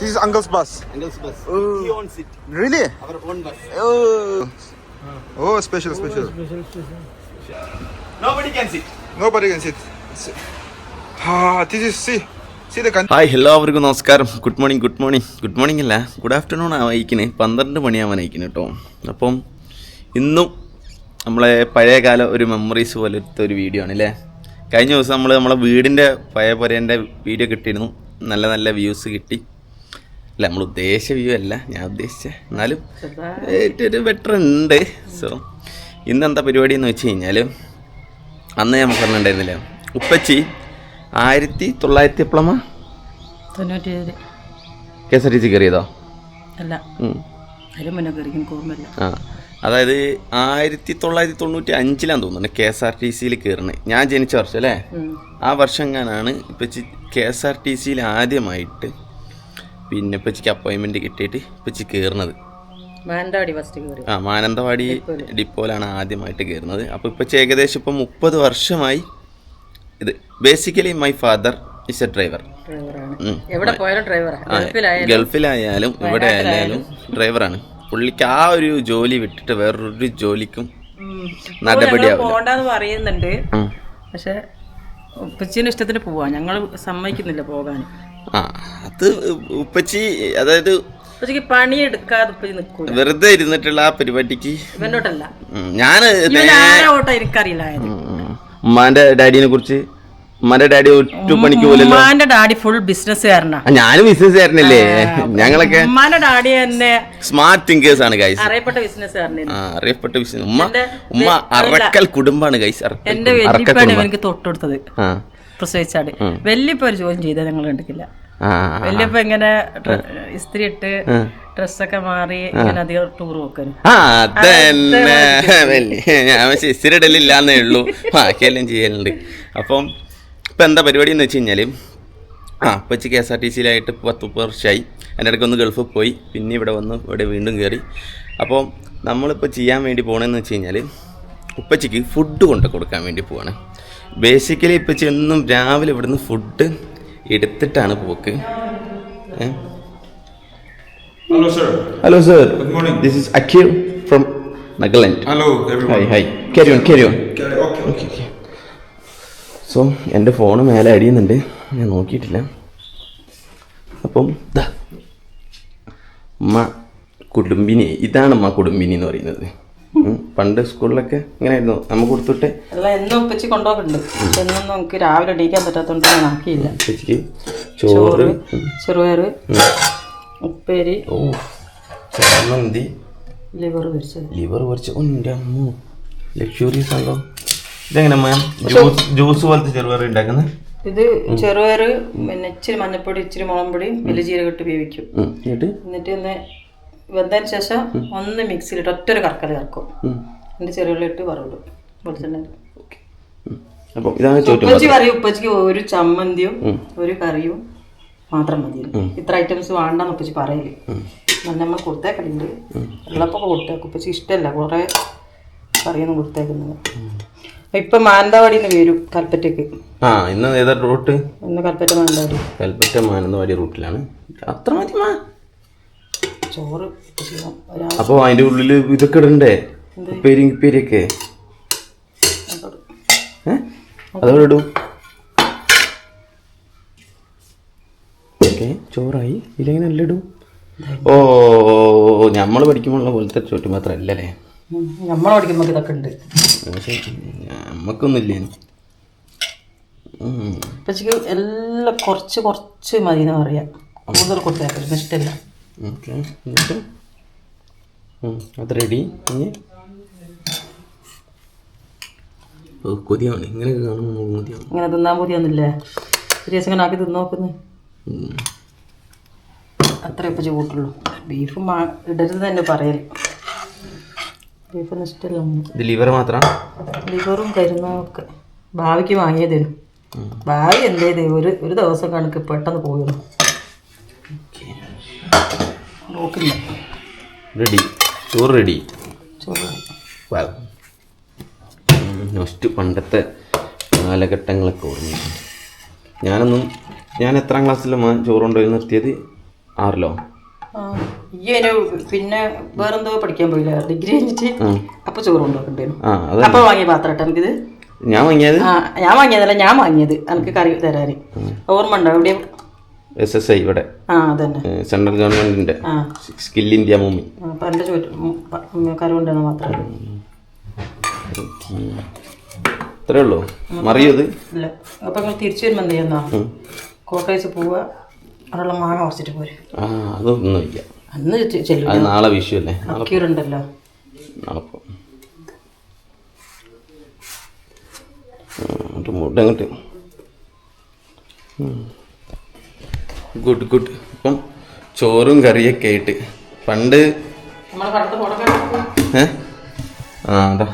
This is uncle's bus. Uncle's bus. Oh. He owns it. Really? Our own bus. Oh. Oh, special, special. Nobody can sit. Nobody can sit. sit. Ah, this is see. See the country. Hi എല്ലാവർക്കും നമസ്കാരം good morning good morning good morning അല്ല good afternoon ആവായിക്കുന്നത് പന്ത്രണ്ട് മണിയാവാൻ മണിയാവാനായിക്കുന്നു കേട്ടോ അപ്പം ഇന്നും നമ്മളെ പഴയകാല ഒരു മെമ്മറീസ് പോലത്തെ ഒരു വീഡിയോ ആണ് അല്ലേ കഴിഞ്ഞ ദിവസം നമ്മൾ നമ്മളെ വീടിന്റെ പഴയ പുരേന്റെ വീഡിയോ കിട്ടിയിരുന്നു നല്ല നല്ല വ്യൂസ് കിട്ടി അല്ല നമ്മൾ ഉദ്ദേശിച്ച വ്യൂ അല്ല. ഞാൻ ഉദ്ദേശിച്ച എന്നാലും ഏറ്റവും ബെറ്റർ ഉണ്ട്. സോ ഇന്നെന്താ പരിപാടി എന്ന് വെച്ച് കഴിഞ്ഞാൽ അന്ന് ഞാൻ പറഞ്ഞിട്ടുണ്ടായിരുന്നില്ല ഉപ്പച്ചി ആയിരത്തി തൊള്ളായിരത്തി എപ്പോഴമ്മ തൊണ്ണൂറ്റി K S R T C കയറിയതോ അല്ല ആ അതായത് ആയിരത്തി തൊള്ളായിരത്തി തൊണ്ണൂറ്റി അഞ്ചിലാന്ന് തോന്നുന്നു കെ എസ് ആർ ടി സിയിൽ കയറുന്നത് ഞാൻ ജനിച്ച വർഷം അല്ലേ? ആ വർഷം ഞാനാണ് ഇപ്പച്ചി കെ എസ് ആർ ടി സിയിൽ ആദ്യമായിട്ട് പിന്നെ ഇപ്പച്ചിക്ക് അപ്പോയിൻമെന്റ് കിട്ടിയിട്ട് ഇപ്പച്ചി കയറുന്നത് മാനന്തവാടി ഫസ്റ്റ് കയറി ആ മാനന്തവാടി ഡിപ്പോയിലാണ് ആദ്യമായിട്ട് കയറുന്നത് അപ്പോൾ ഇപ്പൊ ഏകദേശം ഇപ്പം മുപ്പത് വർഷമായി ഇത് basically my father is a driver എവിടെ പോയാലും ഡ്രൈവറാണ് ഗൾഫിലായാലും ഇവിടെ ആയാലും ഡ്രൈവറാണ് പുള്ളിക്ക് ആ ഒരു ജോലി വിട്ടിട്ട് വേറൊരു ജോലിക്കും നടപടിയാവും പറയുന്നുണ്ട്. പക്ഷെ ഉപ്പച്ചിന് ഇഷ്ടത്തിന് പോവാ. ഞങ്ങൾ സമ്മതിക്കുന്നില്ല പോകാൻ ആ അത് ഉപ്പച്ചി അതായത് ഉപ്പച്ചിക്ക് പണിയെടുക്കാതെ ഉപ്പച്ചി നിൽക്കൂല വെറുതെ ഇരുന്നിട്ടുള്ള ആ പരിപാടിക്ക്. ഇവനോട്ടല്ല ഞാൻ ഓട്ടം എനിക്കറിയില്ലായത് ഉമ്മാന്റെ ഡാഡിനെ കുറിച്ച്. ഉമ്മാന്റെ ഡാഡി ഒറ്റ പണിക്ക് പോലല്ലോ. ഉമ്മാന്റെ ഡാഡി ഫുൾ ബിസിനസ്സുകാരനാ ഞാനും ബിസിനസ്സുകാരനല്ലേ ഞങ്ങളൊക്കെ ഉമ്മാന്റെ ഡാഡി തന്നെ സ്മാർട്ട് തിങ്കേഴ്സ് ആണ് ഗൈസ് അറിയപ്പെട്ട ബിസിനസ്സുകാരനായിരുന്നു ആ അറിയപ്പെട്ട ബിസിനസ് ഉമ്മ ഉമ്മ അറക്കൽ കുടുംബാണ് ഗൈസ് അറക്കൽ എന്റെ എനിക്ക് തൊട്ടുകൊടുത്തത് ആ പ്രസവിച്ചാട് വെല്ലിപ്പ ഒരു ജോലി ചെയ്താൽ ഞങ്ങൾ കണ്ടിട്ടില്ല. വല്യപ്പ ഇങ്ങനെ ഇസ്ത്രി ഇസ്തിരി ഇട്ട് ഡ്രസ്സൊക്കെ മാറി ഇങ്ങനെ അധികം ടൂർ പോക്കാനും. ആ അതന്നെ. വലിയ ഞാൻ പക്ഷേ ഇസ്തിരിടലില്ലാന്നേ ഉള്ളൂ. ബാക്കിയെല്ലാം ചെയ്യലുണ്ട്. അപ്പം ഇപ്പം എന്താ പരിപാടി എന്ന് വെച്ച് കഴിഞ്ഞാൽ ആ ഉപ്പച്ചി കെ എസ് ആർ ടി സിയിലായിട്ട് പത്ത് മുപ്പത് വർഷമായി എന്റെ ഇടയ്ക്ക് ഒന്ന് ഗൾഫിൽ പോയി. പിന്നെ ഇവിടെ വന്ന് ഇവിടെ വീണ്ടും കയറി അപ്പോൾ നമ്മളിപ്പോൾ ചെയ്യാൻ വേണ്ടി പോകണമെന്ന് വെച്ച് കഴിഞ്ഞാൽ ഉപ്പച്ചിക്ക് ഫുഡ് കൊണ്ട് കൊടുക്കാൻ വേണ്ടി പോവാണ്. ബേസിക്കലി ഉപ്പച്ചി എന്നും രാവിലെ ഇവിടുന്ന് ഫുഡ് എടുത്തിട്ടാണ് പോക്ക്. Hello sir hello sir good morning morning. This is from from hello Hello, everyone. Carry on. Okay okay so എന്റെ ഫോൺ മേലെ അടിയുന്നുണ്ട്. ഞാൻ നോക്കിയിട്ടില്ല. അപ്പം ദാ കുടുംബിനി ഇതാണ് മാ കുടുംബിനി എന്ന് പറയുന്നത്. പണ്ട് സ്കൂളിലൊക്കെ ഇങ്ങനെയായിരുന്നു. നമ്മ കൊടുത്തിട്ട് അല്ല എന്നും ഉപ്പച്ചി കൊണ്ടുപോകുന്നുണ്ട്. എന്നും നമുക്ക് രാവിലെ എണീക്കാൻ പറ്റാത്തതുകൊണ്ട് ഞാൻ ആക്കിയില്ല ചോറ് ചെറുപയർ ഉപ്പേരി. ഓ ചമ്മന്തി ലിവർ പൊരിച്ചത്. ലിവർ പൊരിച്ച എന്റെ അമ്മോ. ലക്ഷൂറിയസ് ആണല്ലോ. ഇതെങ്ങനെ മാം ജ്യൂസ് ജ്യൂസ് പോലത്തെ ചെറുപയർ ഉണ്ടാക്കുന്നത്? ഇത് ചെറുപയർ പിന്നെ ഇച്ചിരി മഞ്ഞപ്പൊടി ഇച്ചിരി മുളക് പൊടിയും വലിയ ജീരകട്ട് വേവിക്കും. എന്നിട്ട്? എന്നിട്ട് ഒന്ന് വെന്തതിന് ശേഷം ഒന്ന് മിക്സിയിലിട്ട് ഒറ്റൊരു കറക്കൽ കറക്കും എന്നിട്ട് ചെറുകളിട്ട് ഇട്ട് വറവിടും. വെളിച്ചെണ്ണ അപ്പോൾ ഇതാണ് ഉപ്പച്ചി പറയും ഉപ്പച്ചിക്ക് ഒരു ചമ്മന്തിയും ഒരു കറിയും മാത്രം മതി ഇത്ര ഐറ്റംസ് വേണ്ടെന്ന് ഉപ്പച്ചി പറയൽ. നമ്മൾ കൊടുത്തേക്കലുണ്ട്. വെള്ളപ്പൊക്കെ കൊടുത്തേക്കും. ഉപ്പച്ചി ഇഷ്ടമല്ല കുറേ കറിയൊന്നും കൊടുത്തേക്കുന്നത് ഇപ്പൊ മാനന്തവാടി വരും കൽപ്പറ്റയ്ക്ക് ആ ഇന്ന് ഏതാ റൂട്ട്? ഇന്ന് കൽപ്പറ്റ മാനന്തവാടി. കൽപ്പറ്റ മാനന്തവാടി റൂട്ടിലാണ്. അത്ര മതി മാ. ചോറ് അപ്പോൾ അതിന്റെ ഉള്ളിൽ ഇതൊക്കെ ഇടണ്ടേ? ഉപ്പേരി ഉപ്പേരിയൊക്കെ? അതോടെ ഇടൂ. ഓക്കെ ചോറായി. ഇല്ലെങ്കിൽ നല്ല ഇടും. ഓ നമ്മൾ പഠിക്കുമ്പോൾ പോലത്തെ ചോട്ടി മാത്രം അല്ലല്ലേ നമ്മൾ പഠിക്കുമ്പോൾ ഇതൊക്കെ ഉണ്ട് നമുക്കൊന്നുമില്ലേ എല്ലാം കുറച്ച് കുറച്ച് മതി എന്ന് പറയാം. കൂടുതൽ കൊടുത്തേക്കലും ഇഷ്ടമില്ല ഓക്കെ എന്നിട്ട്? അത് റെഡി ഇനി? കൊതിയാണ്. ഇങ്ങനെയൊക്കെ കാണുമ്പോൾ കൊതിയാണ്. ഇങ്ങനെ തിന്നാൻ പൂതിയൊന്നുമില്ലേ ഒരു ദിവസം ഇങ്ങനെ ആക്കി തിന്നു നോക്കുന്നു ഉം. അത്ര ഇപ്പച്ചി കൂട്ടുള്ളൂ ബീഫ് മാ ഇടരുത് തന്നെ പറയൽ ബീഫൊന്നും ഇഷ്ടമല്ല ലിവർ മാത്രം? ലിവറും കരുന്നൊക്കെ ഭാവിക്ക് വാങ്ങിയതരും ഭാവി എന്തേ ഒരു ഒരു ദിവസം കണക്ക് പെട്ടെന്ന് പോയുള്ളൂ നോക്കില്ല റെഡി ചോറ് റെഡി ചോറ് നെക്സ്റ്റ് പണ്ടത്തെ കാലഘട്ടങ്ങളൊക്കെ ഓർമ്മ ഞാനൊന്നും ഞാൻ എത്രാം ക്ലാസ്സിലും ചോറ് കൊണ്ടുപോയി നിർത്തിയത്? ആറിലോ? പിന്നെ വേറെന്തോ പഠിക്കാൻ പോയില്ല? ഡിഗ്രി കഴിഞ്ഞിട്ട് അപ്പൊ ചോറ് അത് അപ്പൊ വാങ്ങിയ പാത്രം എനിക്കിത്? ഞാൻ വാങ്ങിയത്? ഞാൻ വാങ്ങിയതല്ല ഞാൻ വാങ്ങിയത്. എനിക്ക് കറി തരാന്. ഓർമ്മ ഉണ്ടോ എവിടെയും എസ് എസ് ഐ ഇവിടെ. സെൻട്രൽ ഗവൺമെന്റിന്റെ. സ്കിൽ ഇന്ത്യ മൂമി ഇത്രേ ഉള്ളൂ. മറിയത് തിരിച്ചു വരുമ്പോ എന്ത് ചെയ്യുന്ന? കോട്ടയത്ത് പോവുക മാങ്ങ കുറച്ചിട്ട് പോരെ. ആ അതൊന്നും ഇല്ല. അന്ന് ചെ- നാളെ വിഷു അല്ലേ? അക്യൂറുണ്ടല്ലോ നാളെ അങ്ങോട്ട് അങ്ങോട്ട് ഗുഡ് ഗുഡ് ഇപ്പം ചോറും കറിയൊക്കെ ആയിട്ട്. പണ്ട് ഏ? ആ അതാ.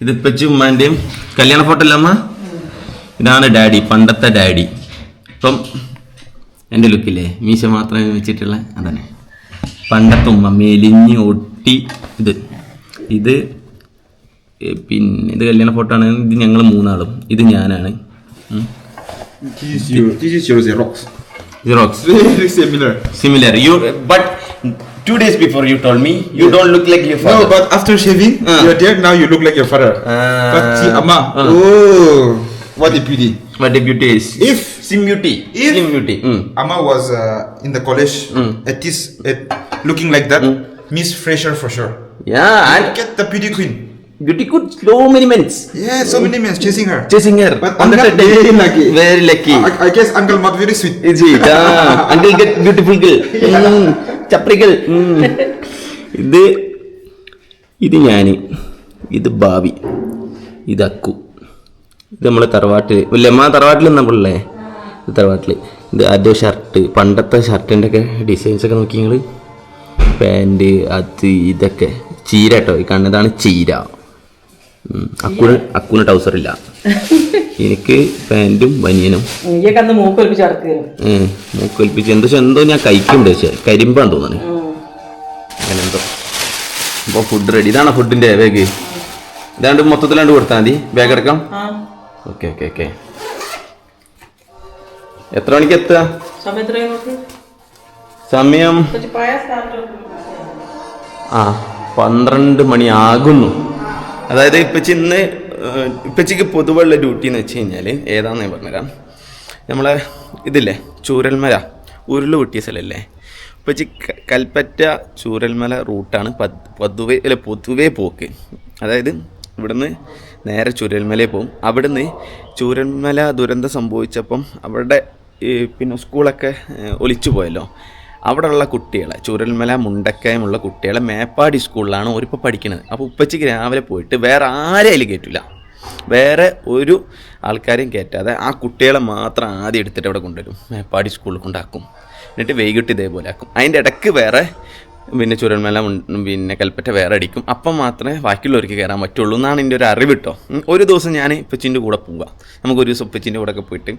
ഇത് ചുമ്മാന്റെയും ഉമ്മാന്റെയും കല്യാണ ഫോട്ടോ അല്ല അമ്മ? ഇതാണ് ഡാഡി പണ്ടത്തെ ഡാഡി. ഇപ്പം എന്റെ ലുക്കില്ലേ മീശ മാത്രമേ വെച്ചിട്ടുള്ള അതന്നെ. പണ്ടത്തെ ഉമ്മ മെലിഞ്ഞ് ഒട്ടി ഇത്. ഇത് ഏ, പിന്നെ ഇത് കല്യാണ ഫോട്ടോ ആണ്. ഇത് ഞങ്ങൾ മൂന്നാളും. ഇത് ഞാനാണ്. ഉം. This is your, this is your Xerox. Very similar. Similar. You, but two days before you told me you don't look like your father. No, but after shaving, Ah. you're there, now you look like your father. Ah. But see, Amma, Ah. oh, what a beauty. What a beauty is. If- Slim beauty. if- Slim beauty. Mm. Amma was uh, in the college at this, at looking like that, Miss Fraser for sure. Yeah, and get the beauty queen. Beauty slow many minutes so many chasing her chasing her very lucky I guess uncle much very sweet ഇജി uncle get beautiful girl ചപ്രികൾ ഇത് ഇത് ഞാൻ ഇത് ഭാവി. ഇത് അക്കു. ഇത് നമ്മളെ തറവാട്ടിൽ ഇല്ലേ അമ്മ തറവാട്ടിൽ നമ്മൾ ഉള്ളേ തറവാട്ടിൽ ഇത് ആദ്യം ഷർട്ട് പണ്ടത്തെ ഷർട്ടിന്റെ ഒക്കെ ഡിസൈൻസ് ഒക്കെ നോക്കി നിങ്ങൾ പാന്റ് അത് ഇതൊക്കെ. ചീര കേട്ടോ. ഈ കണ്ണതാണ് ചീര. അക്കുന് അക്കുന് ടൗസർ ഇല്ല. എനിക്ക് പാന്റും ബനിയനും. മൂക്കൊലിപ്പിച്ച് എന്തോ എന്തോ ഞാൻ കഴിക്കുന്നുണ്ട് പക്ഷേ കരിമ്പാന്ന് തോന്നുന്നു അങ്ങനെ എന്തോ. അപ്പോൾ ഫുഡ് റെഡി ഇതാണോ ഫുഡിന്റെ ബാഗ് ഇതാണ്ട് മൊത്തത്തിലാണ്ട് കൊടുത്താൽ മതി. ബാഗ് എടുക്കാം? ആ. ഓക്കെ ഓക്കെ ഓക്കെ എത്ര മണിക്ക് എത്തുക? സമയം ആ പന്ത്രണ്ട് മണി ആകുന്നു. അതായത് ഇപ്പച്ചി ഇന്ന് ഇപ്പച്ചിക്ക് പൊതുവുള്ള ഡ്യൂട്ടി എന്ന് വെച്ച് കഴിഞ്ഞാൽ ഏതാണെന്ന് ഞാൻ പറഞ്ഞുതരാം. നമ്മളെ ഇതില്ലേ ചൂരൽമല ഉരുൾ പൊട്ടിയ സ്ഥലമല്ലേ ഇപ്പച്ചി കൽപ്പറ്റ ചൂരൽമല റൂട്ടാണ് പത് പൊതുവെ അല്ല പൊതുവേ പോക്ക്. അതായത് ഇവിടുന്ന് നേരെ ചൂരൽമലയിൽ പോകും. അവിടുന്ന് ചൂരൽമല ദുരന്തം സംഭവിച്ചപ്പം അവിടെ പിന്നെ സ്കൂളൊക്കെ ഒലിച്ചു പോയല്ലോ. അവിടെയുള്ള കുട്ടികളെ ചുരൽമല മുണ്ടക്കയമുള്ള കുട്ടികളെ മേപ്പാടി സ്കൂളിലാണ് ഓരിപ്പോൾ പഠിക്കുന്നത് അപ്പോൾ ഉപ്പച്ചയ്ക്ക് രാവിലെ പോയിട്ട് വേറെ ആരെയും കയറ്റില്ല വേറെ ഒരു ആൾക്കാരെയും കയറ്റാതെ ആ കുട്ടികളെ മാത്രം ആദ്യം എടുത്തിട്ട് അവിടെ കൊണ്ടുവരും. മേപ്പാടി സ്കൂളിൽ കൊണ്ടാക്കും. എന്നിട്ട് വൈകിട്ട് ഇതേപോലെ ആക്കും. അതിന്റെ ഇടയ്ക്ക് വേറെ പിന്നെ ചുരൽമല മുൻ- പിന്നെ കൽപ്പറ്റ വേറെ അടിക്കും. അപ്പം മാത്രമേ ബാക്കിയുള്ളവർക്ക് കയറാൻ പറ്റുള്ളൂ എന്നാണ് എന്റെ ഒരു അറിവ് കേട്ടോ. ഒരു ദിവസം ഞാൻ ഇപ്പച്ചിന്റെ കൂടെ പോവുക നമുക്കൊരു ദിവസം ഇപ്പച്ചിന്റെ കൂടെ ഒക്കെ പോയിട്ട്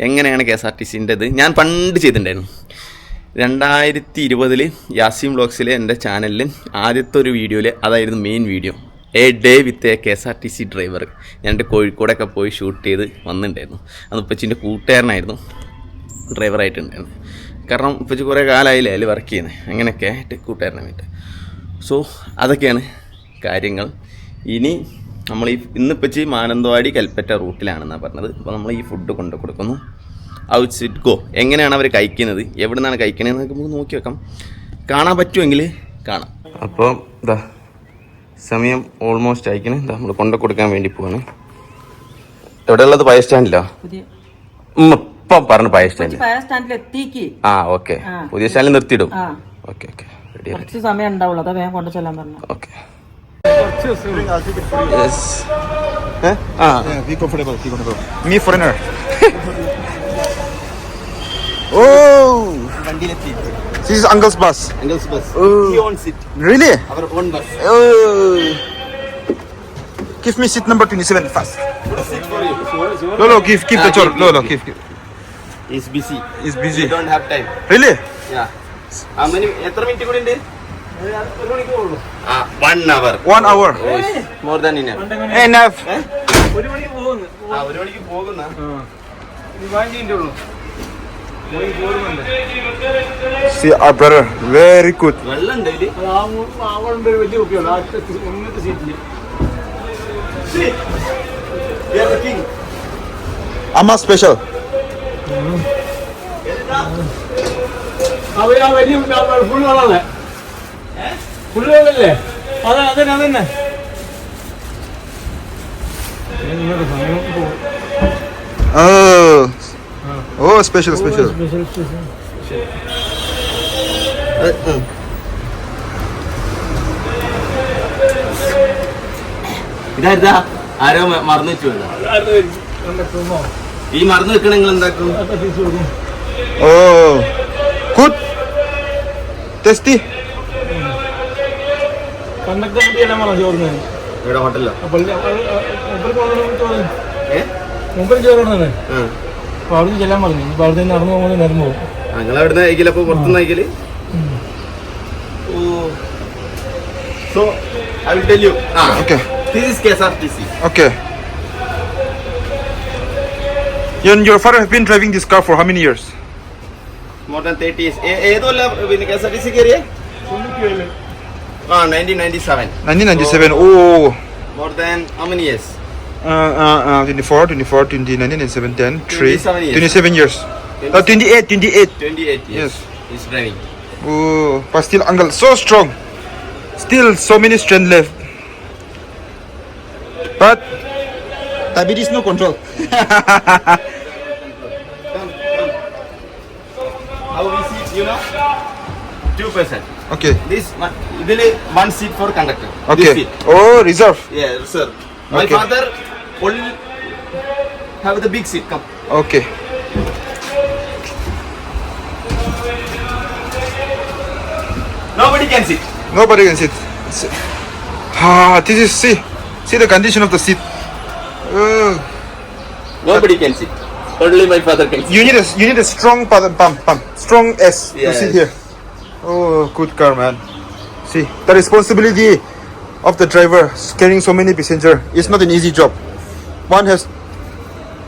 എങ്ങനെയാണ് കെ എസ് ആർ ടി സിന്റെ ഇത് ഞാൻ പണ്ട് ചെയ്തിട്ടുണ്ടായിരുന്നു. രണ്ടായിരത്തി ഇരുപതിൽ യാസിം വ്ളോഗ്സിലെ എന്റെ ചാനലിൽ ആദ്യത്തെ ഒരു വീഡിയോയിൽ അതായിരുന്നു main video a day with a K S R T C driver ഞാൻ എന്റെ കോഴിക്കോടൊക്കെ പോയി ഷൂട്ട് ചെയ്ത് വന്നിട്ടുണ്ടായിരുന്നു. അന്ന് ഉപ്പച്ചിന്റെ കൂട്ടുകാരനായിരുന്നു. ഡ്രൈവറായിട്ടുണ്ടായിരുന്നു കാരണം ഉപ്പച്ചി കുറേ കാലമായില്ലേ അതിൽ വർക്ക് ചെയ്യുന്നത് അങ്ങനെയൊക്കെ ആയിട്ട് കൂട്ടുകാരനായിട്ട് സോ അതൊക്കെയാണ് കാര്യങ്ങൾ. ഇനി നമ്മൾ ഈ ഇന്നിപ്പച്ചി മാനന്തവാടി കൽപ്പറ്റ റൂട്ടിലാണെന്നാണ് പറഞ്ഞത്. അപ്പോൾ നമ്മൾ ഈ ഫുഡ് കൊണ്ടു കൊടുക്കുന്നു. Outs it go. എങ്ങനെയാണ് അവർ കഴിക്കുന്നത്? എവിടെ നിന്നാണ് കഴിക്കണതെന്ന് നമുക്ക് നോക്കി വെക്കാം. കാണാൻ പറ്റുമെങ്കിൽ കാണാം. അപ്പോൾ ഇതാ സമയം ഓൾമോസ്റ്റ് അയക്കണേ ഇതാ നമ്മൾ കൊണ്ട കൊടുക്കാൻ വേണ്ടി പോവാണ്. എവിടെയുള്ളത്? പയ സ്റ്റാൻഡിലോ? പുതിയ ഇപ്പം പറഞ്ഞു പയ സ്റ്റാൻഡിൽ. പായ സ്റ്റാൻഡിൽ എത്തിക്ക്. ആ ഓക്കെ. പുതിയ സ്റ്റാൻഡിൽ നിർത്തിയിടും. ആ. Okay okay. റെഡി കുറച്ച് സമയം ഉണ്ടാവുള്ളൂ. അതാ വേഗം കൊണ്ടു ചെല്ലാൻ പറഞ്ഞു ഓക്കെ. ആ. Yeah, be comfortable, be comfortable. Me foreigner. oh, this is Uncle's bus. Uncle's bus. Oh. He owns it. Really? Our own bus. Oh. Give me seat number 27 fast. No, no, give, give the Ah, chore. give, No, give, no, give, give. He's busy. He's busy. We don't have time. Really? Yeah. How many? എത്ര minute കൂടി ഉണ്ട് one hour One hour. More than enough Enough. ആ ഒരു മണിക്ക് പോകുന്ന See our brother, very വെള്ളം കുപ്പിയുള്ളൂ. ആ ബ്രദർ വെരി ഗുഡ് special. ആ സ്പെഷ്യൽ ആ വലിയ ഫുൾ വെള്ളമല്ലേ ഫുൾ വെള്ളല്ലേ അതെ അതന്നെ അതന്നെ. നിങ്ങളുടെ special. സ്പെഷ്യൽ സ്പെഷ്യൽ ഇതായിരുന്നാ ആരോ മറന്നു വെച്ചു ഈ മറന്നു വെക്കണ നിങ്ങൾ എന്താക്കും? ഓ തിരിച്ചു ടെസ്റ്റി. പറഞ്ഞു ചോറുന്നത് ഇവിടെ ഹോട്ടലിലോ? മുമ്പിൽ ചോറ് ഏ? മുമ്പിൽ ചോറുന്നത് അപ്പോൾ അവിടെ ചെല്ലാൻ പറഞ്ഞു. ഇപ്പോൾ അവിടെ നിന്ന് നടന്നു പോകുമ്പോൾ നേരം പോകും. നിങ്ങൾ എവിടുന്ന് അയക്കില്ല അപ്പൊ പുറത്തുനിന്ന് അയക്കൽ? ഓ. So I will tell you ആ Okay. This is KSRTC Okay. You and your father have been driving this car for how many years? More than 30 years ഏതല്ല പിന്നെ കെഎസ്ആർടിസി കയറിയേ ആ 1997 1997. ഓ more than how many years Uh, uh, uh, 24, 24, 19, and 7, 10, 3, 27 years. 27 years. uh, 28, 28. 28. Yes. He's raining Oh, but still angle so strong. Still so many strength left. But diabetes no control. How you know? Two percent. Okay. This one, one seat for conductor. Okay. This seat. Oh, reserve. Yeah, reserve. My okay. father only have the big seat come Okay. nobody can sit Nobody can sit. Ah, this is see, see the condition of the seat. Uh, nobody can sit only my father can sit you need a you need a strong pump, pump, pump. strong S to Yes. sit here. Oh, good car, man. See the responsibility of the driver carrying so many passenger It's not an easy job One has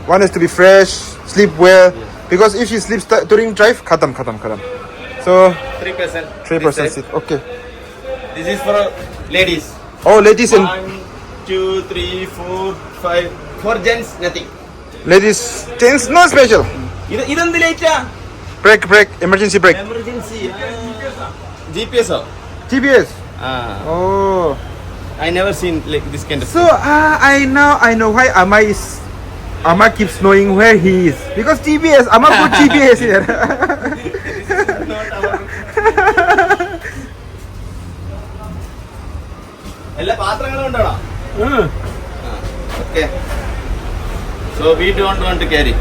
one has to be fresh, sleep well. Because if he sleeps t- during drive, khatam, khatam, khatam. So three person three This percent side. seat. Okay. this is for ladies Oh, ladies and one two three four five for gents nothing ladies, gents, no special. ഇത് ഇതെന്ത് ലേറ്റാ Brake, brake, emergency brake. Emergency G P S ഓ TBS. ആ Oh. I never seen like this kind of. So uh, I now I know why Ama is Ama keeps knowing where he is because TBS. Ama put TBS here. എല്ലാ പാത്രങ്ങളും ഉണ്ടോടാ okay so we don't want to carry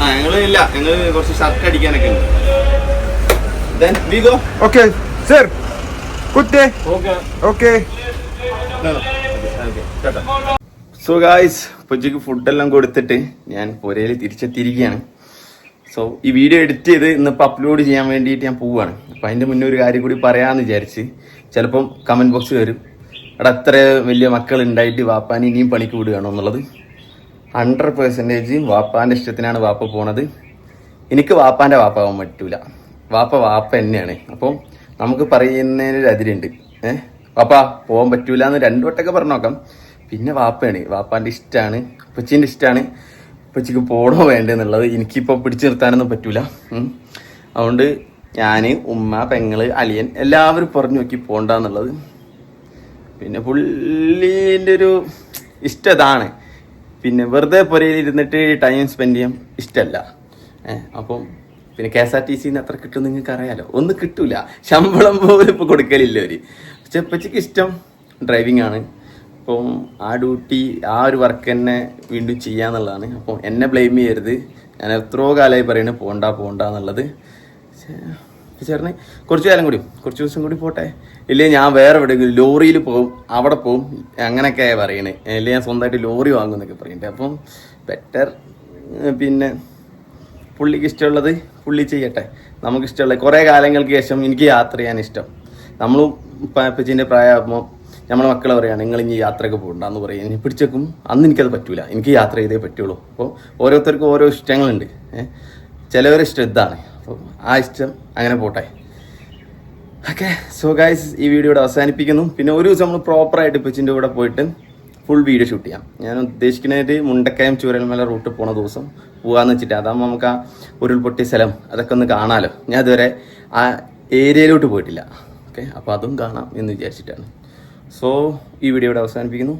ആ ഞങ്ങൾ ഇല്ല ഞങ്ങൾ കുറച്ച് shirt അടിക്കാനൊക്കെ ഉണ്ട് then we go okay, sir. Good day. Okay Okay. So guys ഉച്ചയ്ക്ക് ഫുഡെല്ലാം കൊടുത്തിട്ട് ഞാൻ പുരയിൽ തിരിച്ചെത്തിയിരിക്കുകയാണ്. സോ ഈ വീഡിയോ എഡിറ്റ് ചെയ്ത് ഇന്നിപ്പോൾ അപ്ലോഡ് ചെയ്യാൻ വേണ്ടിയിട്ട് ഞാൻ പോവുകയാണ് അപ്പം അതിന്റെ മുന്നേ ഒരു കാര്യം കൂടി പറയാമെന്ന് വിചാരിച്ച് ചിലപ്പം കമന്റ് ബോക്സ് വരും. അവിടെ അത്ര വലിയ മക്കൾ ഉണ്ടായിട്ട് വാപ്പാൻ ഇനിയും പണിക്ക് വിടുകയാണോ എന്നുള്ളത്. ഹൺഡ്രഡ് പെർസെന്റേജ് വാപ്പാന്റെ ഇഷ്ടത്തിനാണ് വാപ്പ പോണത്. എനിക്ക് വാപ്പാന്റെ വാപ്പാവാൻ പറ്റൂല. വാപ്പ വാപ്പ തന്നെയാണ്. അപ്പം നമുക്ക് പറയുന്നതിനൊരു അതിരുണ്ട്. ഏഹ്? വാപ്പ പോകാൻ പറ്റൂല എന്ന് രണ്ടു വട്ടമൊക്കെ പറഞ്ഞു നോക്കാം പിന്നെ വാപ്പയാണ്. വാപ്പാന്റെ ഇഷ്ടമാണ് ഉപ്പച്ചീന്റെ ഇഷ്ടമാണ് ഉപ്പച്ചിക്ക് പോകണോ വേണ്ടെന്നുള്ളത് എനിക്കിപ്പോൾ പിടിച്ചു നിർത്താനൊന്നും പറ്റൂല. അതുകൊണ്ട് ഞാൻ ഉമ്മ പെങ്ങൾ അലിയൻ എല്ലാവരും പറഞ്ഞു നോക്കി പോകണ്ടെന്നുള്ളത് പിന്നെ പുള്ളീന്റെ ഒരു ഇഷ്ടതാണ് പിന്നെ വെറുതെ പുരയിലിരുന്നിട്ട് ടൈം സ്പെൻഡ് ചെയ്യാൻ ഇഷ്ടമല്ല അപ്പം പിന്നെ കെ എസ് ആർ ടി സിന്ന് എത്ര കിട്ടും നിങ്ങൾക്ക് അറിയാലോ ഒന്നും കിട്ടൂല. ശമ്പളം പോലും ഇപ്പോൾ കൊടുക്കലില്ല അവർ പക്ഷെ ഇഷ്ടം ഡ്രൈവിംഗ് ആണ്. അപ്പോൾ ആ ഡ്യൂട്ടി ആ ഒരു വർക്ക് തന്നെ വീണ്ടും ചെയ്യാന്നുള്ളതാണ് അപ്പോൾ എന്നെ ബ്ലെയിം ചെയ്യരുത്. ഞാൻ എത്രയോ കാലമായി പറയുന്നത് പോണ്ട പോണ്ട എന്നുള്ളത്. ചേട്ടന് കുറച്ച് കാലം കൂടി കുറച്ച് ദിവസം കൂടി പോട്ടെ. ഇല്ലേ ഞാൻ വേറെ എവിടെയെങ്കിലും ലോറിയിൽ പോകും അവിടെ പോകും അങ്ങനെയൊക്കെ പറയണേ. ഇല്ലേ ഞാൻ സ്വന്തമായിട്ട് ലോറി വാങ്ങും എന്നൊക്കെ പറയണ്ടേ. അപ്പം ബെറ്റർ പിന്നെ പുള്ളിക്ക് ഇഷ്ടമുള്ളത് പുള്ളി ചെയ്യട്ടെ. നമുക്ക് ഇഷ്ടമുള്ള കുറേ കാലങ്ങൾക്ക് ശേഷം എനിക്ക് യാത്ര ചെയ്യാൻ ഇഷ്ടം. നമ്മളും പപ്പച്ചിന്റെ പ്രായമാകുമ്പോൾ നമ്മളെ മക്കളെ പറയുകയാണ് നിങ്ങൾ ഇനി യാത്രയൊക്കെ പോകണ്ടെന്ന് പറയും. ഇനി പിടിച്ചേക്കും. അന്ന് എനിക്കത് പറ്റൂല. എനിക്ക് യാത്ര ചെയ്തേ പറ്റുള്ളൂ. അപ്പോൾ ഓരോരുത്തർക്കും ഓരോ ഇഷ്ടങ്ങളുണ്ട്. ചിലവരെ ഇഷ്ടം ഇതാണ്. അപ്പോൾ ആ ഇഷ്ടം അങ്ങനെ പോട്ടെ. ഓക്കെ. സോ ഗൈസ് ഈ വീഡിയോ ഇവിടെ അവസാനിപ്പിക്കുന്നു. പിന്നെ ഒരു ദിവസം നമ്മൾ പ്രോപ്പറായിട്ട് ഇപ്പച്ചിന്റെ കൂടെ പോയിട്ട് ഫുൾ വീഡിയോ ഷൂട്ട് ചെയ്യാം. ഞാൻ ഉദ്ദേശിക്കുന്നതായിട്ട് മുണ്ടക്കയം ചൂരൽമല റൂട്ട് പോണ ദിവസം പോകാന്ന് വെച്ചിട്ട് അതാകുമ്പോൾ നമുക്ക് ആ ഉരുൾപൊട്ടിയ സ്ഥലം അതൊക്കെ ഒന്ന് കാണാമല്ലോ ഞാൻ ഇതുവരെ ആ ഏരിയയിലോട്ട് പോയിട്ടില്ല. ഓക്കെ അപ്പോൾ അതും കാണാം എന്ന് വിചാരിച്ചിട്ടാണ്. സോ ഈ വീഡിയോ ഇവിടെ അവസാനിപ്പിക്കുന്നു.